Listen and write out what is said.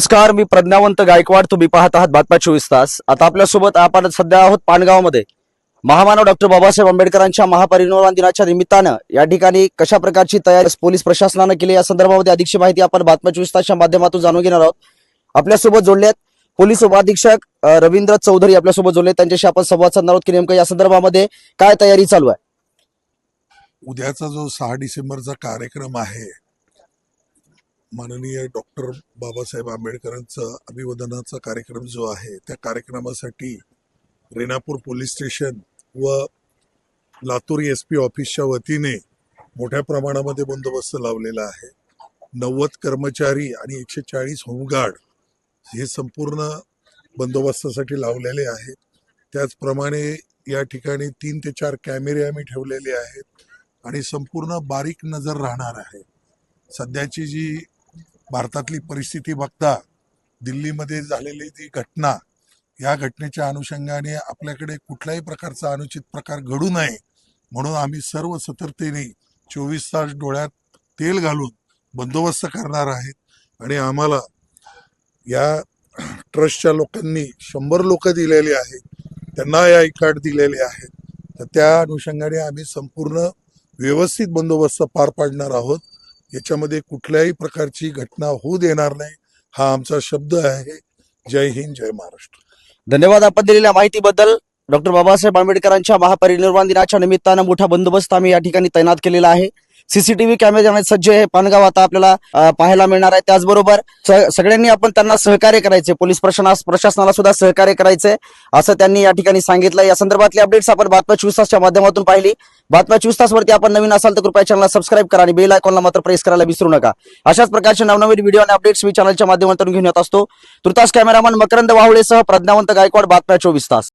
नमस्कार मी प्रज्ञावंत गायकवाड. तुम्ही पाहत आहात बातम्या चोवीस तास. आता आपल्यासोबत आपण सध्या आहोत पानगावमध्ये. महामानव डॉक्टर बाबासाहेब आंबेडकरांच्या महापरिनिर्वाण दिनाच्या निमित्तानं या ठिकाणी कशा प्रकारची तयारी पोलीस प्रशासनानं केली या संदर्भामध्ये अधिकची माहिती आपण बातम्या चोवीस तासच्या माध्यमातून जाणून घेणार आहोत. आपल्यासोबत जोडले आहेत पोलीस उपाधीक्षक रवींद्र चौधरी आपल्यासोबत जोडले आहेत. त्यांच्याशी आपण संवाद साधणार आहोत की नेमकं या संदर्भामध्ये काय तयारी चालू आहे? उद्याचा जो सहा डिसेंबरचा कार्यक्रम आहे माननीय डॉक्टर बाबासाहेब आंबेडकरांचा अभिवादनाचा कार्यक्रम जो आहे त्या कार्यक्रमासाठी रेणापूर पोलीस स्टेशन व लातूर एस पी ऑफिसच्या वतीने मोठ्या प्रमाणामध्ये बंदोबस्त लावलेला आहे. नव्वद कर्मचारी आणि एकशे चाळीस होमगार्ड हे संपूर्ण बंदोबस्तासाठी लावलेले आहेत. त्याचप्रमाणे या ठिकाणी तीन ते चार कॅमेरे आम्ही ठेवलेले आहेत आणि संपूर्ण बारीक नजर राहणार आहे. सध्याची जी भारतातली परिस्थिती बघता दिल्लीमध्ये झालेली जी घटना या घटनेच्या अनुषंगाने आपल्याकडे कुठल्याही प्रकारचा अनुचित प्रकार घडू नये म्हणून आम्ही सर्व सतर्कतेने चोवीस तास डोळ्यात तेल घालून बंदोबस्त करणार आहेत. आणि आम्हाला या ट्रस्टच्या लोकांनी शंभर लोक दिलेली आहेत त्यांना या कार्ड दिलेले आहेत. तर त्या अनुषंगाने आम्ही संपूर्ण व्यवस्थित बंदोबस्त पार पाडणार आहोत. याच्यामध्ये कुठल्याही प्रकारची घटना होऊ देणार नाही हा आमचा शब्द आहे. जय हिंद जय महाराष्ट्र. धन्यवाद आपण दिलेल्या माहितीबद्दल. डॉक्टर बाबासाहेब आंबेडकरांच्या महापरिनिर्वाण दिनाच्या निमित्तानं मोठा बंदोबस्त आम्ही या ठिकाणी तैनात केलेला आहे. सीसीटीव्ही कॅमेऱ्याने सज्ज हे पानगाव आता आपल्याला पाहायला मिळणार आहे. त्याचबरोबर सगळ्यांनी आपण त्यांना सहकार्य करायचे पोलीस प्रशासना प्रशासनाला सुद्धा सहकार्य करायचे असं त्यांनी या ठिकाणी सांगितलं या संदर्भातले अपडेट्स आपण बातम्या चोवीस तासच्या माध्यमातून पाहिली. बातम्या चोवीस तासवरती आपण नवीन असाल तर कृपया चॅनलला सबस्क्राईब करा आणि बेल आयकॉनला मात्र प्रेस करायला विसरू नका. अशाच प्रकारचे नवनवीन व्हिडिओ आणि अपडेट्स मी चॅनलच्या माध्यमातून घेऊन येत असतो. तुर्तास कॅमेरामन मकरंद वाहुळेसह प्रज्ञावंत गायकवाड बातम्या चोवीस तास.